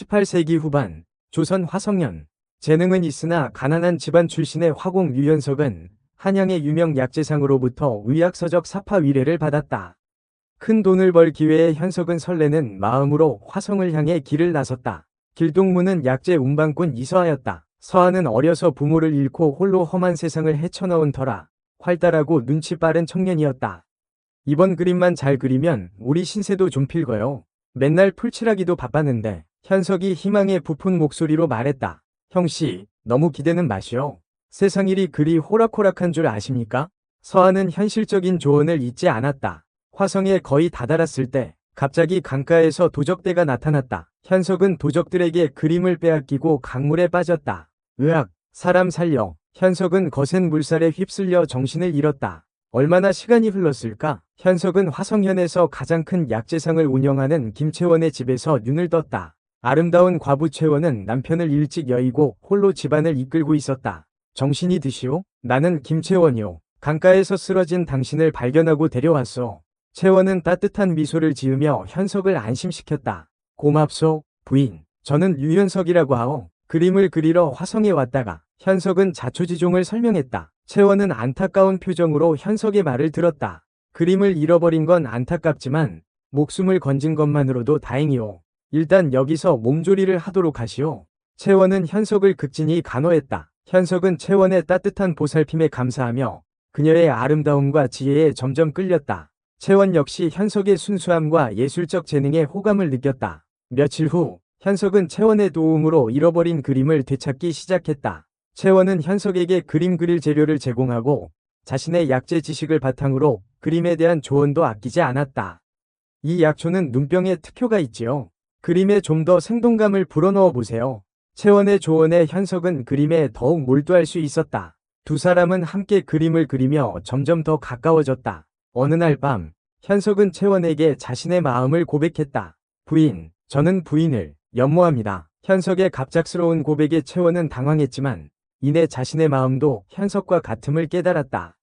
18세기 후반 조선 화성년 재능은 있으나 가난한 집안 출신의 화공 유연석은 한양의 유명 약재상으로부터 의학서적 사파 위례를 받았다. 큰 돈을 벌 기회에 현석은 설레는 마음으로 화성을 향해 길을 나섰다. 길동무는 약재 운반꾼 이서하였다. 서하는 어려서 부모를 잃고 홀로 험한 세상을 헤쳐나온 터라 활달하고 눈치 빠른 청년이었다. 이번 그림만 잘 그리면 우리 신세도 좀 필거요. 맨날 풀칠하기도 바빴는데 현석이 희망의 부푼 목소리로 말했다. 형씨, 너무 기대는 마시오. 세상 일이 그리 호락호락한 줄 아십니까? 서하는 현실적인 조언을 잊지 않았다. 화성에 거의 다다랐을 때 갑자기 강가에서 도적대가 나타났다. 현석은 도적들에게 그림을 빼앗기고 강물에 빠졌다. 으악, 사람 살려. 현석은 거센 물살에 휩쓸려 정신을 잃었다. 얼마나 시간이 흘렀을까? 현석은 화성현에서 가장 큰 약재상을 운영하는 김채원의 집에서 눈을 떴다. 아름다운 과부 채원은 남편을 일찍 여의고 홀로 집안을 이끌고 있었다. 정신이 드시오? 나는 김채원이오. 강가에서 쓰러진 당신을 발견하고 데려왔소. 채원은 따뜻한 미소를 지으며 현석을 안심시켰다. 고맙소, 부인. 저는 유현석이라고 하오. 그림을 그리러 화성에 왔다가 현석은 자초지종을 설명했다. 채원은 안타까운 표정으로 현석의 말을 들었다. 그림을 잃어버린 건 안타깝지만 목숨을 건진 것만으로도 다행이오. 일단 여기서 몸조리를 하도록 하시오. 채원은 현석을 극진히 간호했다. 현석은 채원의 따뜻한 보살핌에 감사하며 그녀의 아름다움과 지혜에 점점 끌렸다. 채원 역시 현석의 순수함과 예술적 재능에 호감을 느꼈다. 며칠 후 현석은 채원의 도움으로 잃어버린 그림을 되찾기 시작했다. 채원은 현석에게 그림 그릴 재료를 제공하고 자신의 약재 지식을 바탕으로 그림에 대한 조언도 아끼지 않았다. 이 약초는 눈병에 특효가 있지요. 그림에 좀 더 생동감을 불어넣어 보세요. 채원의 조언에 현석은 그림에 더욱 몰두할 수 있었다. 두 사람은 함께 그림을 그리며 점점 더 가까워졌다. 어느 날 밤, 현석은 채원에게 자신의 마음을 고백했다. 부인, 저는 부인을 연모합니다. 현석의 갑작스러운 고백에 채원은 당황했지만 이내 자신의 마음도 현석과 같음을 깨달았다.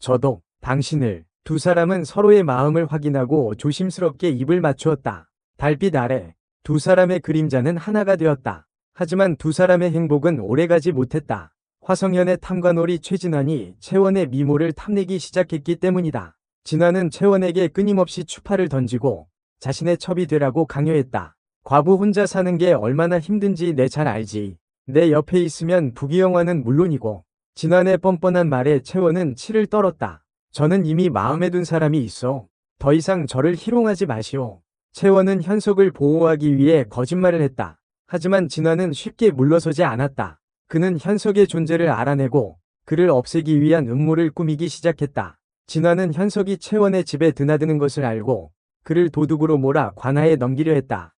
저도 당신을 두 사람은 서로의 마음을 확인하고 조심스럽게 입을 맞추었다. 달빛 아래 두 사람의 그림자는 하나가 되었다. 하지만 두 사람의 행복은 오래가지 못했다. 화성현의 탐관오리 최진환이 채원의 미모를 탐내기 시작했기 때문이다. 진환은 채원에게 끊임없이 추파를 던지고 자신의 첩이 되라고 강요했다. 과부 혼자 사는 게 얼마나 힘든지 내 잘 알지. 내 옆에 있으면 부귀영화는 물론이고 진환의 뻔뻔한 말에 채원은 치를 떨었다. 저는 이미 마음에 둔 사람이 있어. 더 이상 저를 희롱하지 마시오. 채원은 현석을 보호하기 위해 거짓말을 했다. 하지만 진화는 쉽게 물러서지 않았다. 그는 현석의 존재를 알아내고 그를 없애기 위한 음모를 꾸미기 시작했다. 진화는 현석이 채원의 집에 드나드는 것을 알고 그를 도둑으로 몰아 관하에 넘기려 했다.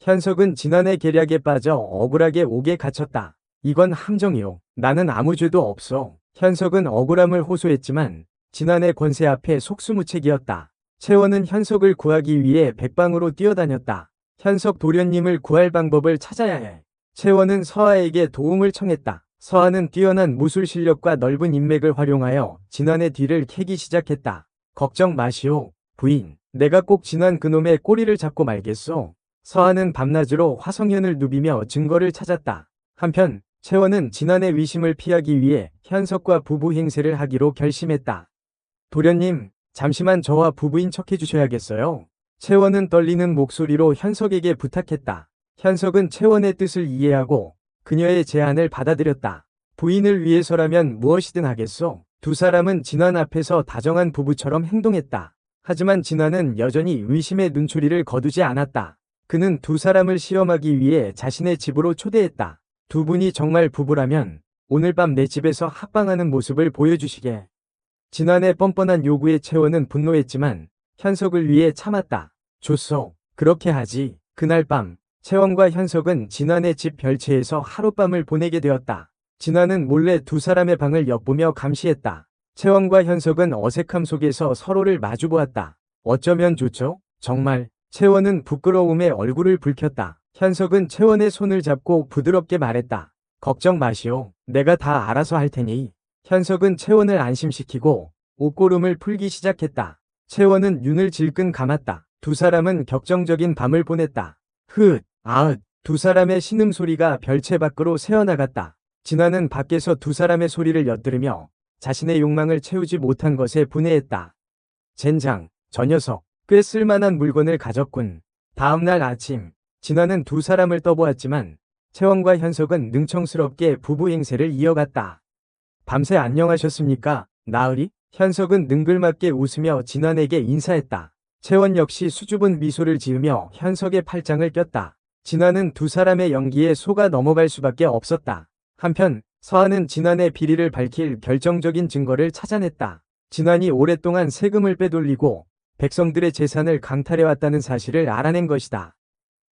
현석은 진환의 계략에 빠져 억울하게 옥에 갇혔다. 이건 함정이요. 나는 아무 죄도 없어. 현석은 억울함을 호소했지만 진환의 권세 앞에 속수무책이었다. 채원은 현석을 구하기 위해 백방으로 뛰어다녔다. 현석 도련님을 구할 방법을 찾아야 해. 채원은 서하에게 도움을 청했다. 서하는 뛰어난 무술 실력과 넓은 인맥을 활용하여 진환의 뒤를 캐기 시작했다. 걱정 마시오, 부인. 내가 꼭 진환 그놈의 꼬리를 잡고 말겠소. 서하는 밤낮으로 화성현을 누비며 증거를 찾았다. 한편 채원은 진환의 위심을 피하기 위해 현석과 부부 행세를 하기로 결심했다. 도련님, 잠시만 저와 부부인 척 해주셔야겠어요. 채원은 떨리는 목소리로 현석에게 부탁했다. 현석은 채원의 뜻을 이해하고 그녀의 제안을 받아들였다. 부인을 위해서라면 무엇이든 하겠소. 두 사람은 진환 앞에서 다정한 부부처럼 행동했다. 하지만 진환은 여전히 의심의 눈초리를 거두지 않았다. 그는 두 사람을 시험하기 위해 자신의 집으로 초대했다. 두 분이 정말 부부라면 오늘 밤 내 집에서 합방하는 모습을 보여주시게. 진환의 뻔뻔한 요구에 채원은 분노했지만 현석을 위해 참았다. 좋소. 그렇게 하지. 그날 밤 채원과 현석은 진환의 집 별채에서 하룻밤을 보내게 되었다. 진환은 몰래 두 사람의 방을 엿보며 감시했다. 채원과 현석은 어색함 속에서 서로를 마주보았다. 어쩌면 좋죠? 정말. 채원은 부끄러움에 얼굴을 붉혔다. 현석은 채원의 손을 잡고 부드럽게 말했다. 걱정 마시오. 내가 다 알아서 할 테니. 현석은 채원을 안심시키고 옷고름을 풀기 시작했다. 채원은 눈을 질끈 감았다. 두 사람은 격정적인 밤을 보냈다. 흑, 아흑, 두 사람의 신음소리가 별채 밖으로 새어나갔다. 진화는 밖에서 두 사람의 소리를 엿들으며 자신의 욕망을 채우지 못한 것에 분해했다. 젠장, 저 녀석, 꽤 쓸만한 물건을 가졌군. 다음날 아침, 진화는 두 사람을 떠보았지만 채원과 현석은 능청스럽게 부부 행세를 이어갔다. 밤새 안녕하셨습니까, 나으리? 현석은 능글맞게 웃으며 진환에게 인사했다. 채원 역시 수줍은 미소를 지으며 현석의 팔짱을 꼈다. 진환은 두 사람의 연기에 속아 넘어갈 수밖에 없었다. 한편 서한은 진환의 비리를 밝힐 결정적인 증거를 찾아냈다. 진환이 오랫동안 세금을 빼돌리고 백성들의 재산을 강탈해왔다는 사실을 알아낸 것이다.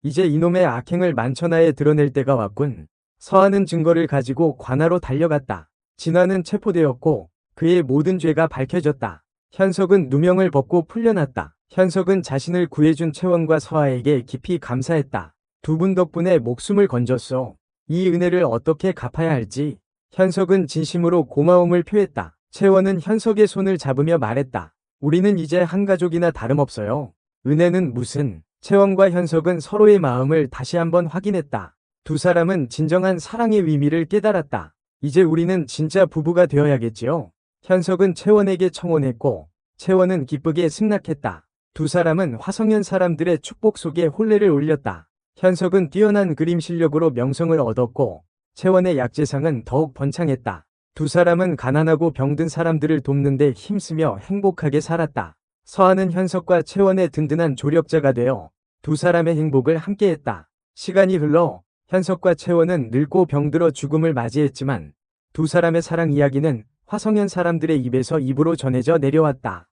이제 이놈의 악행을 만천하에 드러낼 때가 왔군. 서한은 증거를 가지고 관하로 달려갔다. 진환은 체포되었고 그의 모든 죄가 밝혀졌다. 현석은 누명을 벗고 풀려났다. 현석은 자신을 구해준 채원과 서하에게 깊이 감사했다. 두 분 덕분에 목숨을 건졌어. 이 은혜를 어떻게 갚아야 할지 현석은 진심으로 고마움을 표했다. 채원은 현석의 손을 잡으며 말했다. 우리는 이제 한 가족이나 다름없어요. 은혜는 무슨 채원과 현석은 서로의 마음을 다시 한번 확인했다. 두 사람은 진정한 사랑의 의미를 깨달았다. 이제 우리는 진짜 부부가 되어야겠지요. 현석은 채원에게 청혼했고 채원은 기쁘게 승낙했다. 두 사람은 화성현 사람들의 축복 속에 혼례를 올렸다. 현석은 뛰어난 그림 실력으로 명성을 얻었고 채원의 약재상은 더욱 번창했다. 두 사람은 가난하고 병든 사람들을 돕는데 힘쓰며 행복하게 살았다. 서하는 현석과 채원의 든든한 조력자가 되어 두 사람의 행복을 함께했다. 시간이 흘러 현석과 채원은 늙고 병들어 죽음을 맞이했지만 두 사람의 사랑 이야기는 화성현 사람들의 입에서 입으로 전해져 내려왔다.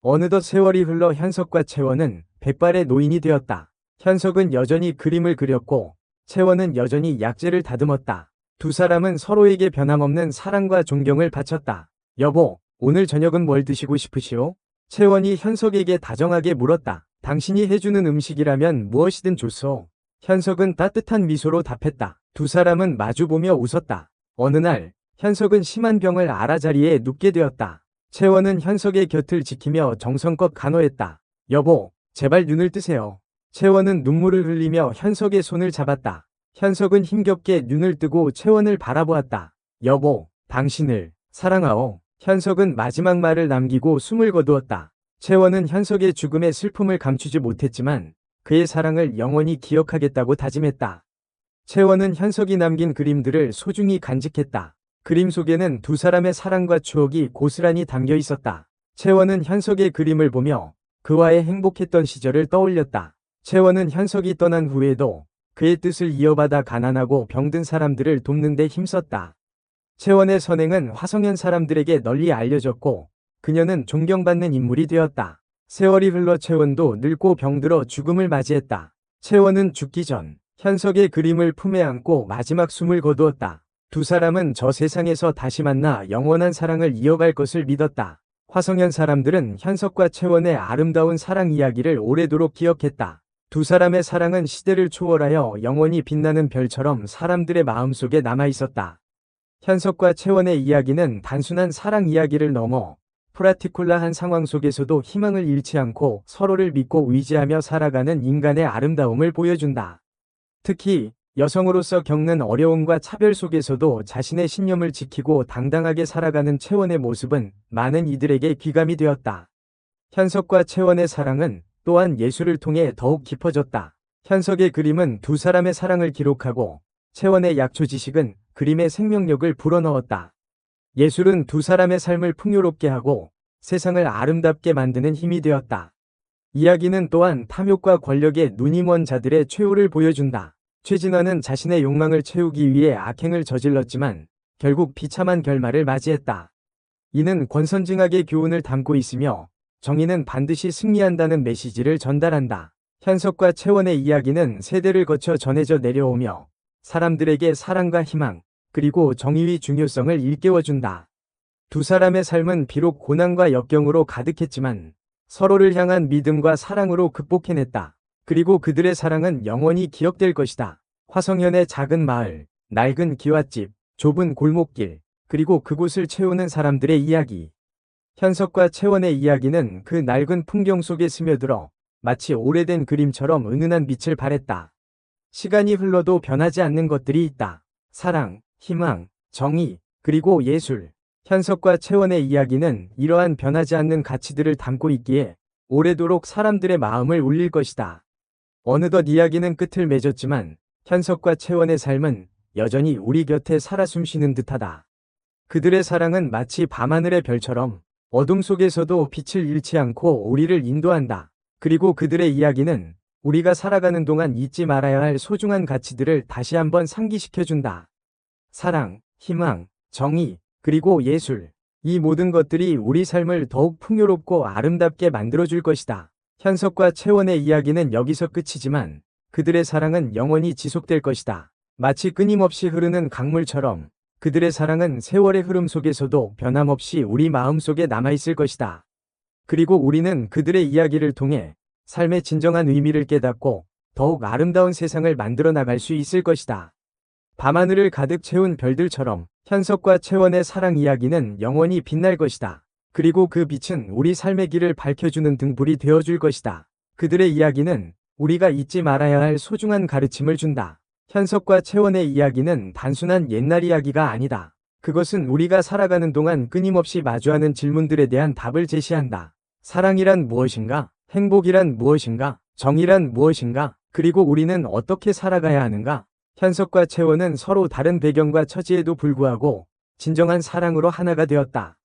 어느덧 세월이 흘러 현석과 채원은 백발의 노인이 되었다. 현석은 여전히 그림을 그렸고 채원은 여전히 약재를 다듬었다. 두 사람은 서로에게 변함없는 사랑과 존경을 바쳤다. 여보, 오늘 저녁은 뭘 드시고 싶으시오? 채원이 현석에게 다정하게 물었다. 당신이 해주는 음식이라면 무엇이든 좋소. 현석은 따뜻한 미소로 답했다. 두 사람은 마주보며 웃었다. 어느 날, 현석은 심한 병을 알아 자리에 눕게 되었다. 채원은 현석의 곁을 지키며 정성껏 간호했다. 여보, 제발 눈을 뜨세요. 채원은 눈물을 흘리며 현석의 손을 잡았다. 현석은 힘겹게 눈을 뜨고 채원을 바라보았다. 여보, 당신을 사랑하오. 현석은 마지막 말을 남기고 숨을 거두었다. 채원은 현석의 죽음의 슬픔을 감추지 못했지만 그의 사랑을 영원히 기억하겠다고 다짐했다. 채원은 현석이 남긴 그림들을 소중히 간직했다. 그림 속에는 두 사람의 사랑과 추억이 고스란히 담겨 있었다. 채원은 현석의 그림을 보며 그와의 행복했던 시절을 떠올렸다. 채원은 현석이 떠난 후에도 그의 뜻을 이어받아 가난하고 병든 사람들을 돕는 데 힘썼다. 채원의 선행은 화성현 사람들에게 널리 알려졌고 그녀는 존경받는 인물이 되었다. 세월이 흘러 채원도 늙고 병들어 죽음을 맞이했다. 채원은 죽기 전 현석의 그림을 품에 안고 마지막 숨을 거두었다. 두 사람은 저 세상에서 다시 만나 영원한 사랑을 이어갈 것을 믿었다. 화성현 사람들은 현석과 채원의 아름다운 사랑 이야기를 오래도록 기억했다. 두 사람의 사랑은 시대를 초월하여 영원히 빛나는 별처럼 사람들의 마음속에 남아 있었다. 현석과 채원의 이야기는 단순한 사랑 이야기를 넘어 프라티쿨라한 상황 속에서도 희망을 잃지 않고 서로를 믿고 의지하며 살아가는 인간의 아름다움을 보여준다. 특히 여성으로서 겪는 어려움과 차별 속에서도 자신의 신념을 지키고 당당하게 살아가는 채원의 모습은 많은 이들에게 귀감이 되었다. 현석과 채원의 사랑은 또한 예술을 통해 더욱 깊어졌다. 현석의 그림은 두 사람의 사랑을 기록하고 채원의 약초 지식은 그림의 생명력을 불어넣었다. 예술은 두 사람의 삶을 풍요롭게 하고 세상을 아름답게 만드는 힘이 되었다. 이야기는 또한 탐욕과 권력의 먼 자들의 최후를 보여준다. 최진화는 자신의 욕망을 채우기 위해 악행을 저질렀지만 결국 비참한 결말을 맞이했다. 이는 권선징악의 교훈을 담고 있으며 정의는 반드시 승리한다는 메시지를 전달한다. 현석과 채원의 이야기는 세대를 거쳐 전해져 내려오며 사람들에게 사랑과 희망, 그리고 정의의 중요성을 일깨워준다. 두 사람의 삶은 비록 고난과 역경으로 가득했지만 서로를 향한 믿음과 사랑으로 극복해냈다. 그리고 그들의 사랑은 영원히 기억될 것이다. 화성현의 작은 마을, 낡은 기와집, 좁은 골목길, 그리고 그곳을 채우는 사람들의 이야기. 현석과 채원의 이야기는 그 낡은 풍경 속에 스며들어 마치 오래된 그림처럼 은은한 빛을 발했다. 시간이 흘러도 변하지 않는 것들이 있다. 사랑, 희망, 정의, 그리고 예술. 현석과 채원의 이야기는 이러한 변하지 않는 가치들을 담고 있기에 오래도록 사람들의 마음을 울릴 것이다. 어느덧 이야기는 끝을 맺었지만 현석과 채원의 삶은 여전히 우리 곁에 살아 숨쉬는 듯하다. 그들의 사랑은 마치 밤하늘의 별처럼 어둠 속에서도 빛을 잃지 않고 우리를 인도한다. 그리고 그들의 이야기는 우리가 살아가는 동안 잊지 말아야 할 소중한 가치들을 다시 한번 상기시켜준다. 사랑, 희망, 정의, 그리고 예술. 이 모든 것들이 우리 삶을 더욱 풍요롭고 아름답게 만들어줄 것이다. 현석과 채원의 이야기는 여기서 끝이지만 그들의 사랑은 영원히 지속될 것이다. 마치 끊임없이 흐르는 강물처럼 그들의 사랑은 세월의 흐름 속에서도 변함없이 우리 마음속에 남아있을 것이다. 그리고 우리는 그들의 이야기를 통해 삶의 진정한 의미를 깨닫고 더욱 아름다운 세상을 만들어 나갈 수 있을 것이다. 밤하늘을 가득 채운 별들처럼 현석과 채원의 사랑 이야기는 영원히 빛날 것이다. 그리고 그 빛은 우리 삶의 길을 밝혀주는 등불이 되어줄 것이다. 그들의 이야기는 우리가 잊지 말아야 할 소중한 가르침을 준다. 현석과 채원의 이야기는 단순한 옛날 이야기가 아니다. 그것은 우리가 살아가는 동안 끊임없이 마주하는 질문들에 대한 답을 제시한다. 사랑이란 무엇인가? 행복이란 무엇인가? 정의란 무엇인가? 그리고 우리는 어떻게 살아가야 하는가? 현석과 채원은 서로 다른 배경과 처지에도 불구하고 진정한 사랑으로 하나가 되었다.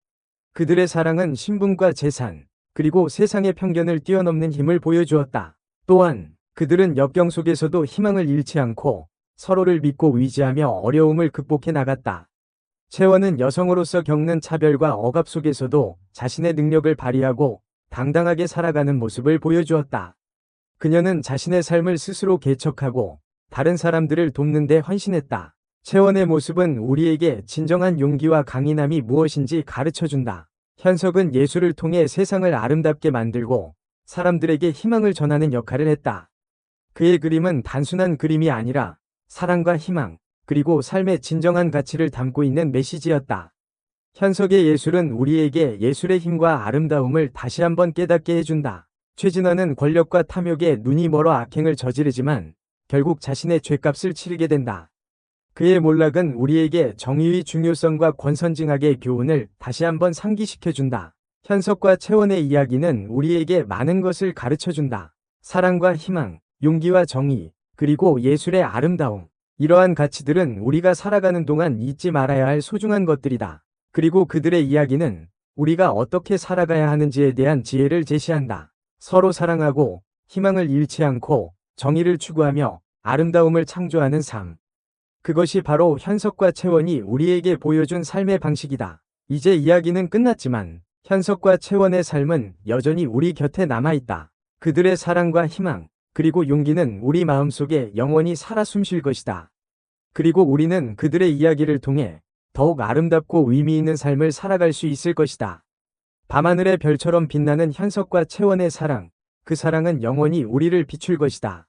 그들의 사랑은 신분과 재산, 그리고 세상의 편견을 뛰어넘는 힘을 보여주었다. 또한 그들은 역경 속에서도 희망을 잃지 않고 서로를 믿고 의지하며 어려움을 극복해 나갔다. 채원은 여성으로서 겪는 차별과 억압 속에서도 자신의 능력을 발휘하고 당당하게 살아가는 모습을 보여주었다. 그녀는 자신의 삶을 스스로 개척하고 다른 사람들을 돕는 데 헌신했다. 채원의 모습은 우리에게 진정한 용기와 강인함이 무엇인지 가르쳐 준다. 현석은 예술을 통해 세상을 아름답게 만들고 사람들에게 희망을 전하는 역할을 했다. 그의 그림은 단순한 그림이 아니라 사랑과 희망, 그리고 삶의 진정한 가치를 담고 있는 메시지였다. 현석의 예술은 우리에게 예술의 힘과 아름다움을 다시 한번 깨닫게 해준다. 최진원은 권력과 탐욕에 눈이 멀어 악행을 저지르지만 결국 자신의 죄값을 치르게 된다. 그의 몰락은 우리에게 정의의 중요성과 권선징악의 교훈을 다시 한번 상기시켜준다. 현석과 채원의 이야기는 우리에게 많은 것을 가르쳐준다. 사랑과 희망, 용기와 정의, 그리고 예술의 아름다움. 이러한 가치들은 우리가 살아가는 동안 잊지 말아야 할 소중한 것들이다. 그리고 그들의 이야기는 우리가 어떻게 살아가야 하는지에 대한 지혜를 제시한다. 서로 사랑하고 희망을 잃지 않고 정의를 추구하며 아름다움을 창조하는 삶. 그것이 바로 현석과 채원이 우리에게 보여준 삶의 방식이다. 이제 이야기는 끝났지만 현석과 채원의 삶은 여전히 우리 곁에 남아있다. 그들의 사랑과 희망, 그리고 용기는 우리 마음속에 영원히 살아 숨쉴 것이다. 그리고 우리는 그들의 이야기를 통해 더욱 아름답고 의미 있는 삶을 살아갈 수 있을 것이다. 밤하늘의 별처럼 빛나는 현석과 채원의 사랑, 그 사랑은 영원히 우리를 비출 것이다.